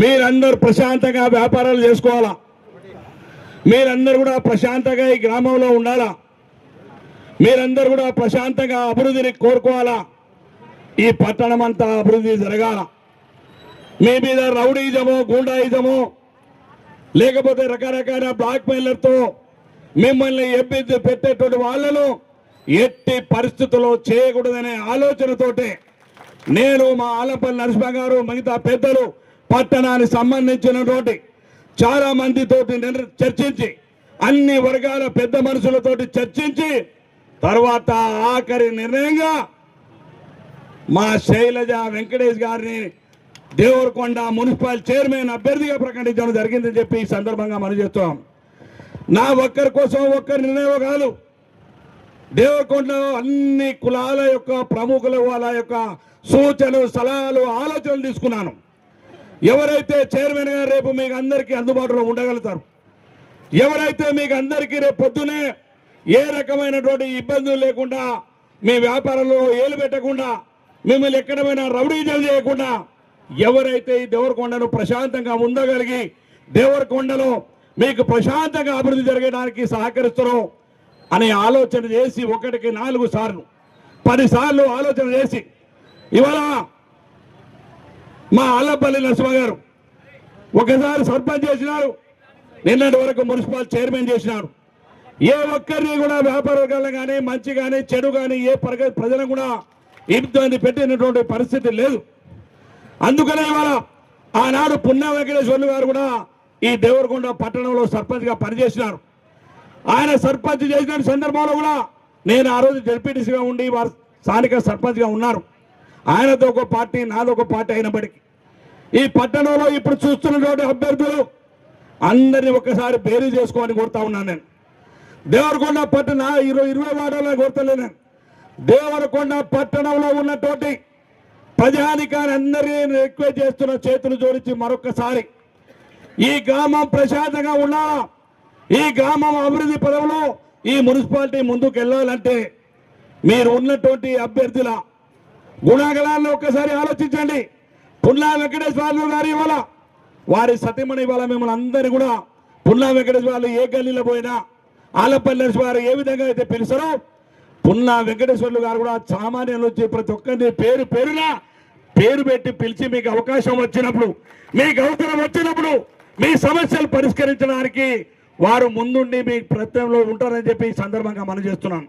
మీరందరూ ప్రశాంతంగా వ్యాపారాలు చేసుకోవాలా? మీరందరూ కూడా ప్రశాంతంగా ఈ గ్రామంలో ఉండాలా? మీరందరూ కూడా ప్రశాంతంగా అభివృద్ధిని కోరుకోవాలా? ఈ పట్టణం అంతా అభివృద్ధి జరగాల? మీ మీద రౌడీజము గూండాయిజము లేకపోతే రకరకాల బ్లాక్ మెయిలర్తో మిమ్మల్ని ఎబ్బిద్ది పెట్టేటువంటి వాళ్ళను ఎట్టి పరిస్థితుల్లో చేయకూడదనే ఆలోచనతోటే నేను మా ఆలపల్లి నరసింహ గారు మిగతా పెద్దలు పట్టణానికి సంబంధించినటువంటి చాలా మందితోటి చర్చించి అన్ని వర్గాల పెద్ద మనుషులతోటి చర్చించి తర్వాత ఆఖరి నిర్ణయంగా మా శైలజ వెంకటేష్ గారిని దేవరకొండ మున్సిపల్ చైర్మన్ అభ్యర్థిగా ప్రకటించడం జరిగిందని చెప్పి ఈ సందర్భంగా మనం చేస్తున్నాం నా ఒక్కరి కోసం ఒక్కరి నిర్ణయం కాదు దేవరకొండలో అన్ని కులాల యొక్క ప్రముఖుల వాళ్ళ యొక్క సూచనలు సలహాలు ఆలోచనలు తీసుకున్నాను. ఎవరైతే చైర్మన్ గారు రేపు మీకు అందరికీ అందుబాటులో ఉండగలుగుతారు ఎవరైతే మీకు అందరికీ రేపు పొద్దునే ఏ రకమైనటువంటి ఇబ్బందులు లేకుండా మీ వ్యాపారంలో ఏలు పెట్టకుండా మిమ్మల్ని ఎక్కడమైనా రౌడీజం చేయకుండా ఎవరైతే ఈ దేవరకొండను ప్రశాంతంగా ఉండగలిగి దేవరకొండలో మీకు ప్రశాంతంగా అభివృద్ధి జరగడానికి సహకరిస్తున్నాం అనే ఆలోచన చేసి ఒకటికి నాలుగు సార్లు పదిసార్లు ఆలోచన చేసి ఇవాళ మా అల్లపల్లి నరసింహ గారు ఒకసారి సర్పంచ్ చేసినారు. నిన్నటి వరకు మున్సిపల్ చైర్మన్ చేసినారు. ఏ ఒక్కరిని కూడా వ్యాపార వర్గాలను కానీ మంచి కానీ చెడు కానీ ఏ పరగ ప్రజలను కూడా ఇబ్బంది పెట్టినటువంటి పరిస్థితి లేదు. అందుకనే ఇవాళ ఆనాడు పుణ్య వెంకటేశ్వర్లు గారు కూడా ఈ దేవరకొండ పట్టణంలో సర్పంచ్గా పనిచేసినారు. ఆయన సర్పంచ్ చేసిన సందర్భంలో కూడా నేను ఆ రోజు జడ్పీటీసీగా ఉండి వారు స్థానిక సర్పంచ్గా ఉన్నారు. ఆయనతో ఒక పార్టీ నాదో ఒక పార్టీ అయినప్పటికీ. ఈ పట్టణంలో ఇప్పుడు చూస్తున్నటువంటి అభ్యర్థులు అందరినీ ఒక్కసారి బేరీ చేసుకోమని కోరుతా ఉన్నాను నేను. దేవరకొండ పట్టణ ఇరవై ఇరవై వార్డులో కోరుతలే నేను. దేవరకొండ పట్టణంలో ఉన్నటువంటి ప్రజానికాన్ని అందరినీ రిక్వెస్ట్ చేస్తున్న చేతులు జోడించి మరొకసారి ఈ గ్రామం ప్రశాంతంగా ఉన్నా ఈ గ్రామం అభివృద్ధి పదంలో ఈ మున్సిపాలిటీ ముందుకు వెళ్ళాలంటే మీరు ఉన్నటువంటి అభ్యర్థుల గుణగణాలను ఒక్కసారి ఆలోచించండి. పుల్లా వెంకటేశ్వర్లు గారు ఇవాళ వారి సతీమణి ఇవాళ మిమ్మల్ని అందరినీ కూడా పుల్లా వెంకటేశ్వర్లు ఏ గల్లీలో పోయినా ఆలపల్లి వారు ఏ విధంగా అయితే పిలుస్తారో పుల్లా వెంకటేశ్వర్లు గారు కూడా సామాన్యులు వచ్చి ప్రతి ఒక్కరిని పేరు పేరున పేరు పెట్టి పిలిచి మీకు అవకాశం వచ్చినప్పుడు మీకు అవసరం వచ్చినప్పుడు మీ సమస్యలు పరిష్కరించడానికి వారు ముందుండి మీ ప్రత్యంలో ఉంటారని చెప్పి ఈ సందర్భంగా మనం చేస్తున్నాను